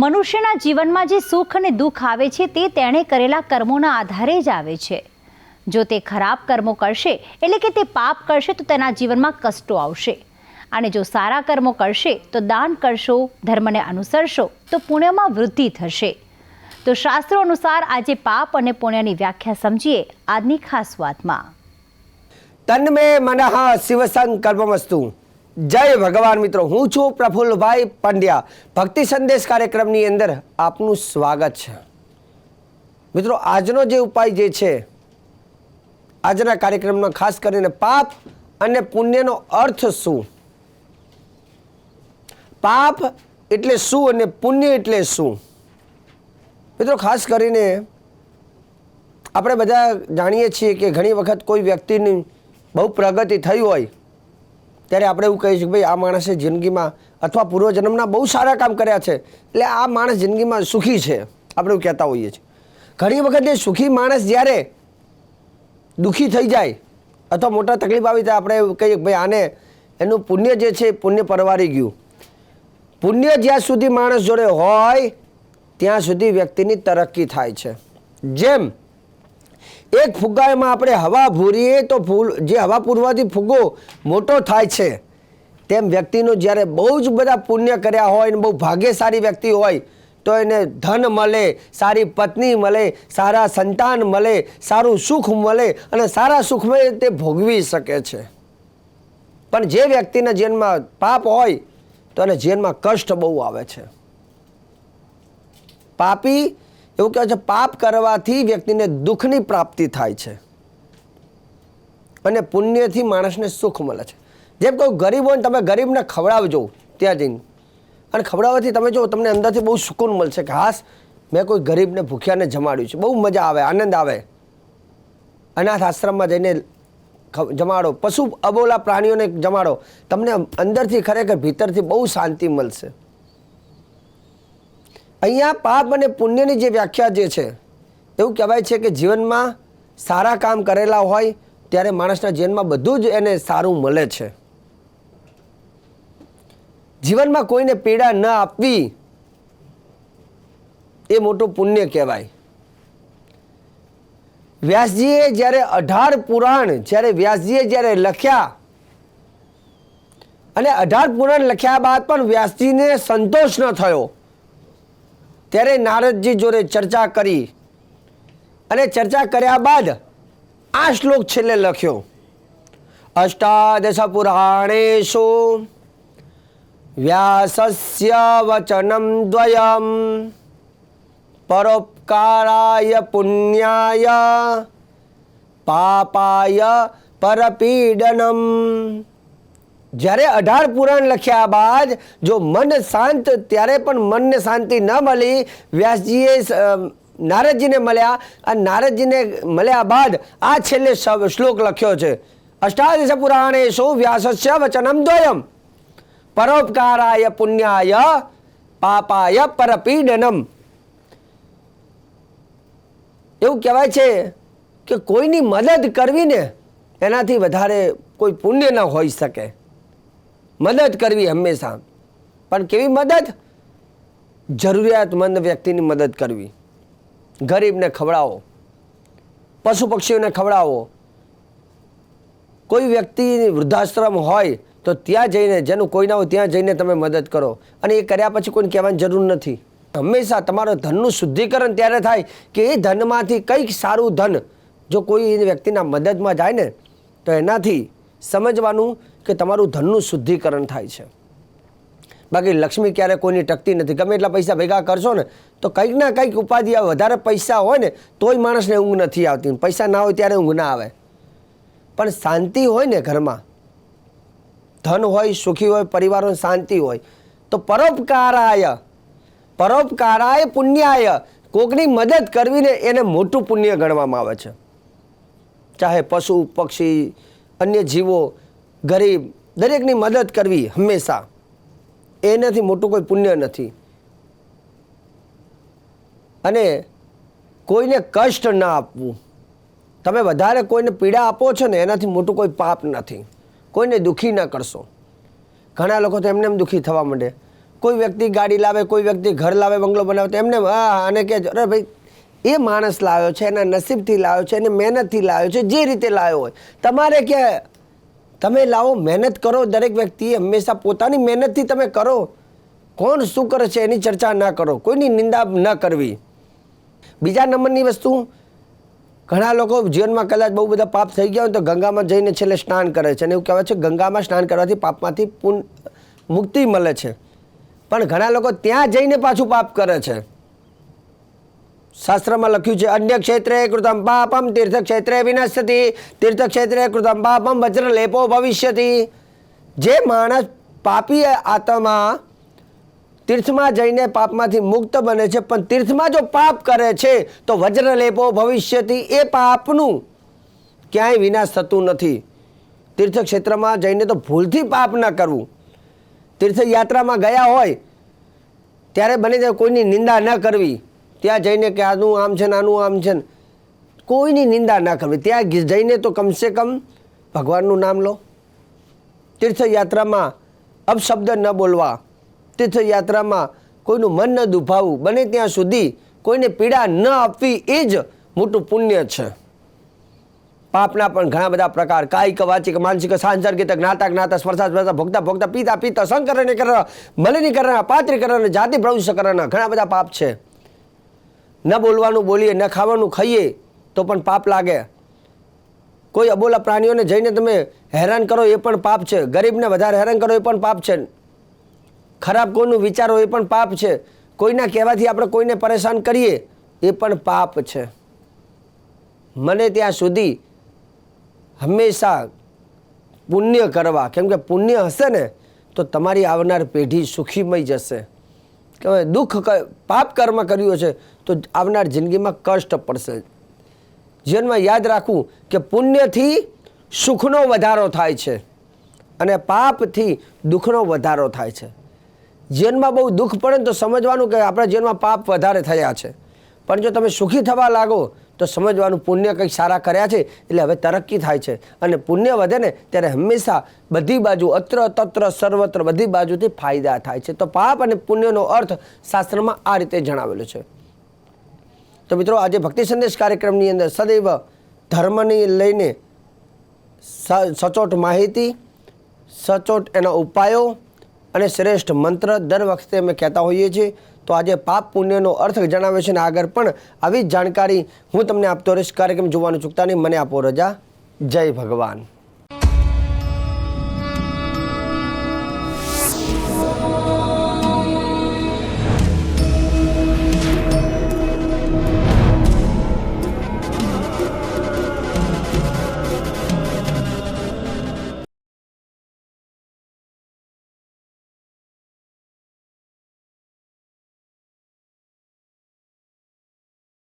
મનુષ્યના જીવનમાં જે સુખ અને દુઃખ આવે છે તે તેણે કરેલા કર્મોના આધારે જ આવે છે. જો તે ખરાબ કર્મો કરશે, એટલે કે તે પાપ કરશે, તો તેના જીવનમાં કષ્ટો આવશે. અને જો સારા કર્મો કરશે, તો દાન કરશો, ધર્મને અનુસરશો, તો પુણ્યમાં વૃદ્ધિ થશે. તો શાસ્ત્રો અનુસાર આજે પાપ અને પુણ્યની વ્યાખ્યા સમજીએ આજની ખાસ વાતમાં. તન્મે મનઃ શિવ સંકલ્પમસ્તુ જય ભગવાન મિત્રો, હું છું પ્રફુલ્લભાઈ પંડ્યા. ભક્તિ સંદેશ કાર્યક્રમની અંદર આપનું સ્વાગત છે. મિત્રો, આજનો જે ઉપાય જે છે, આજના કાર્યક્રમમાં ખાસ કરીને પાપ અને પુણ્યનો અર્થ શું? પાપ એટલે શું અને પુણ્ય એટલે શું? મિત્રો, ખાસ કરીને આપણે બધા જાણીએ છીએ કે ઘણી વખત કોઈ વ્યક્તિની બહુ પ્રગતિ થઈ હોય ત્યારે આપણે એવું છીએ કે ભાઈ, આ માણસે જિંદગીમાં અથવા પૂર્વજન્મના બહુ સારા કામ કર્યા છે, એટલે આ માણસ જિંદગીમાં સુખી છે, આપણે એવું કહેતા હોઈએ છીએ. ઘણી વખત એ સુખી માણસ જ્યારે દુઃખી થઈ જાય અથવા મોટા તકલીફ આવી ત્યારે આપણે કહીએ કે ભાઈ, આને એનું પુણ્ય જે છે પુણ્ય પરવારી ગયું. પુણ્ય જ્યાં સુધી માણસ જોડે હોય, ત્યાં સુધી વ્યક્તિની તરક્કી થાય છે. જેમ એક ફુગ્ગામાં આપણે હવા ભૂરીએ તો ફૂલ, જે હવા પૂરવાથી ફુગ્ગો મોટો થાય છે, તેમ વ્યક્તિનું જ્યારે બહુ જ બધા પુણ્ય કર્યા હોય અને બહુ ભાગ્યશાળી વ્યક્તિ હોય, તો એને ધન મળે, સારી પત્ની મળે, સારા સંતાન મળે, સારું સુખ મળે અને સારા સુખમાં તે ભોગવી શકે છે. પણ જે વ્યક્તિના જીવનમાં પાપ હોય, તો એને જીવનમાં કષ્ટ બહુ આવે છે. પાપી એવું કહેવાય છે, પાપ કરવાથી વ્યક્તિને દુઃખની પ્રાપ્તિ થાય છે. અને પુણ્યથી માણસને સુખ મળે છે. જેમ કોઈ ગરીબ હોય ને તમે ગરીબને ખવડાવજો ત્યાં જઈને. અને ખવડાવવાથી તમે જો તમને અંદરથી બહુ સુકૂન મળશે કે હાસ, મેં કોઈ ગરીબને ભૂખ્યાને જમાડ્યું છે. બહુ મજા આવે, આનંદ આવે. અનાથ આશ્રમમાં જઈને જમાડો. પશુ અબોલા પ્રાણીઓને જમાડો. તમને અંદરથી ખરેખર ભીતરથી બહુ શાંતિ મળશે. અહીંયા પાપ અને પુણ્યની જે વ્યાખ્યા જે છે, એવું કહેવાય છે કે જીવનમાં સારા કામ કરેલા હોય ત્યારે માણસના જીવનમાં બધું જ એને સારું મળે છે. જીવનમાં કોઈને પીડા ન આપવી એ મોટું પુણ્ય કહેવાય. વ્યાસજીએ જ્યારે અઢાર પુરાણ જ્યારે વ્યાસજીએ જ્યારે લખ્યા અને અઢાર પુરાણ લખ્યા બાદ પણ વ્યાસજીને સંતોષ ન થયો. ત્યારે નારદજી જોડે ચર્ચા કરી. અને ચર્ચા કર્યા બાદ આ શ્લોક છેલ્લે લખ્યો. અષ્ટાદશ પુરાણેશો વ્યાસસ્ય વચનમ દ્વયમ પરોપકારાય પુણ્યાય પાપાય પરપીડનમ જ્યારે અઢાર પુરાણ લખ્યા બાદ જો મન શાંત, ત્યારે પણ મનને શાંતિ ન મળી. વ્યાસજીએ નારદજીને મળ્યા. અને નારદજીને મળ્યા બાદ આ છેલ્લે શ્લોક લખ્યો છે. અષ્ટાદશ પુરાણે શું વ્યાસસ્ય વચનમ દ્વયમ. પરોપકારાય પુણ્યાય પાપાય પરપીડનમ. એવું કહેવાય છે કે કોઈની મદદ કરવી ને એનાથી વધારે કોઈ પુણ્ય ન હોઈ શકે. મદદ કરવી હંમેશા. પણ કેવી મદદ? જરૂરિયાતમંદ વ્યક્તિની મદદ કરવી. ગરીબને ખવડાવો. પશુ પક્ષીઓને ખવડાવો. કોઈ વ્યક્તિ વૃદ્ધાશ્રમ હોય તો ત્યાં જઈને, જેનું કોઈ ના હોય ત્યાં જઈને તમે મદદ કરો. અને એ કર્યા પછી કોઈને કહેવાની જરૂર નથી. હંમેશા તમારો ધનનું શુદ્ધિકરણ ત્યારે થાય કે એ ધનમાંથી કંઈક સારું ધન જો કોઈ વ્યક્તિના મદદમાં જાય ને, તો એનાથી સમજવાનું કે તમારું ધનનું શુદ્ધિકરણ થાય છે. બાકી લક્ષ્મી ક્યારે કોઈની ટકતી નથી. ગમે એટલા પૈસા ભેગા કરશો ને, તો કંઈક ના કંઈક ઉપાધિ આવે. વધારે પૈસા હોય ને, તોય માણસને ઊંઘ નથી આવતી. પૈસા ના હોય ત્યારે ઊંઘ ના આવે. પણ શાંતિ હોય ને ઘરમાં, ધન હોય, સુખી હોય પરિવારો શાંતિ હોય, તો પરોપકારાય. પરોપકારાય પુણ્યાય. કોકની મદદ કરવીને એને મોટું પુણ્ય ગણવામાં આવે છે. ચાહે પશુ, પક્ષી, અન્ય જીવો ગરીબ દરેકની મદદ કરવી હંમેશા. એનાથી મોટું કોઈ પુણ્ય નથી. અને કોઈને કષ્ટ ના આપવું. તમે વધારે કોઈને પીડા આપો છો ને, એનાથી મોટું કોઈ પાપ નથી. કોઈને દુઃખી ન કરશો. ઘણા લોકો તો એમને એમ દુઃખી થવા માંડે. કોઈ વ્યક્તિ ગાડી લાવે, કોઈ વ્યક્તિ ઘર લાવે, બંગલો બનાવે, તો એમને અને કે અરે ભાઈ, એ માણસ લાવ્યો છે, એના નસીબથી લાવ્યો છે, એને મહેનતથી લાવ્યો છે, જે રીતે લાવ્યો હોય. તમારે કે તમે લાવો, મહેનત કરો, દરેક વ્યક્તિએ હંમેશા પોતાની મહેનતથી તમે કરો. કોણ શું કરે છે એની ચર્ચા ના કરો, કોઈની નિંદા ન કરવી. બીજા નંબરની વસ્તુ, ઘણા લોકો જીવનમાં કદાચ બહુ બધા પાપ થઈ ગયા હોય તો ગંગામાં જઈને છેલ્લે સ્નાન કરે છે અને એવું કહેવાય છે ગંગામાં સ્નાન કરવાથી પાપમાંથી પુન, મુક્તિ મળે છે. પણ ઘણા લોકો ત્યાં જઈને પાછું પાપ કરે છે. શાસ્ત્રમાં લખ્યું છે, અન્ય ક્ષેત્રે કૃતમ પાપમ તીર્થ ક્ષેત્રે વિનશ્યતિ તીર્થ ક્ષેત્રે કૃતમ પાપમ વજ્ર લેપો ભવિષ્યતિ. જે માણસ પાપી આત્મા તીર્થમાં જઈને પાપમાંથી મુક્ત બને છે, પણ તીર્થમાં જો પાપ કરે છે, તો વજ્ર લેપો ભવિષ્યથી એ પાપનું ક્યાંય વિનાશ થતું નથી. તીર્થક્ષેત્રમાં જઈને તો ભૂલથી પાપ ન કરવું. તીર્થયાત્રામાં ગયા હોય, ત્યારે બને કોઈની નિંદા ન કરવી. ત્યાં જઈને કે આનું આમ છે ને આનું આમ છે ને, કોઈની નિંદા ના કરવી. ત્યાં જઈને તો કમસે કમ ભગવાનનું નામ લો. તીર્થયાત્રામાં અપશબ્દ ન બોલવા. તીર્થયાત્રામાં કોઈનું મન ન દુભાવવું. બને ત્યાં સુધી કોઈને પીડા ન આપવી એ જ મોટું પુણ્ય છે. પાપના પણ ઘણા બધા પ્રકાર. કાયિક, વાચિક, માનસિક, સાંસર્ગિક, જ્ઞાતા જ્ઞાતા, સ્પર્શા સ્પર્શા, ભોગતા ભોગતા, પીતા પીતા સંકરણ કરણ મલિનીકરણ પાત્રીકરણ જાતિ પ્રવેશકરણ ઘણા બધા પાપ છે. ન બોલવાનું બોલીએ, ન ખાવાનું ખાઈએ, તો પણ પાપ લાગે. કોઈ અબોલા પ્રાણીઓને જઈને તમે હેરાન કરો એ પણ પાપ છે. ગરીબને વધારે હેરાન કરો એ પણ પાપ છે. ખરાબ કોઈનું વિચારો એ પણ પાપ છે. કોઈના કહેવાથી આપણે કોઈને પરેશાન કરીએ, એ પણ પાપ છે. મને ત્યાં સુધી હંમેશા પુણ્ય કરવા, કેમ કે પુણ્ય હશે ને, તો તમારી આવનાર પેઢી સુખીમય જશે. કે દુઃખ પાપ કર્મ કર્યું છે તો આવનાર જિંદગીમાં કષ્ટ પડશે. જીવનમાં યાદ રાખવું કે પુણ્યથી સુખનો વધારો થાય છે અને પાપથી દુઃખનો વધારો થાય છે. જીવનમાં બહુ દુઃખ પડે ને તો સમજવાનું કે આપણા જીવનમાં પાપ વધારે થયા છે. પણ જો તમે સુખી થવા લાગો તો સમજવાનું પુણ્ય કંઈક સારા કર્યા છે એટલે હવે તરક્કી થાય છે અને પુણ્ય વધે ને ત્યારે હંમેશા બધી બાજુ અત્ર તત્ર સર્વત્ર બધી બાજુથી ફાયદા થાય છે. તો પાપ અને પુણ્યનો અર્થ શાસ્ત્રમાં આ રીતે જણાવેલો છે. તો મિત્રો આજે ભક્તિ સંદેશ કાર્યક્રમની અંદર સદૈવ ધર્મની લઈને સચોટ માહિતી, સચોટ એના ઉપાયો અને શ્રેષ્ઠ મંત્ર દર વખતે અમે કહેતા હોઈએ છીએ. તો આજે પાપ પુણ્યનો અર્થ જણાવે છે અને આગળ પણ આવી જ જાણકારી હું તમને આપતો રહીશ કાર્યક્રમ જોવાનું ચૂકતા નહીં. મને આપો રજા. જય ભગવાન.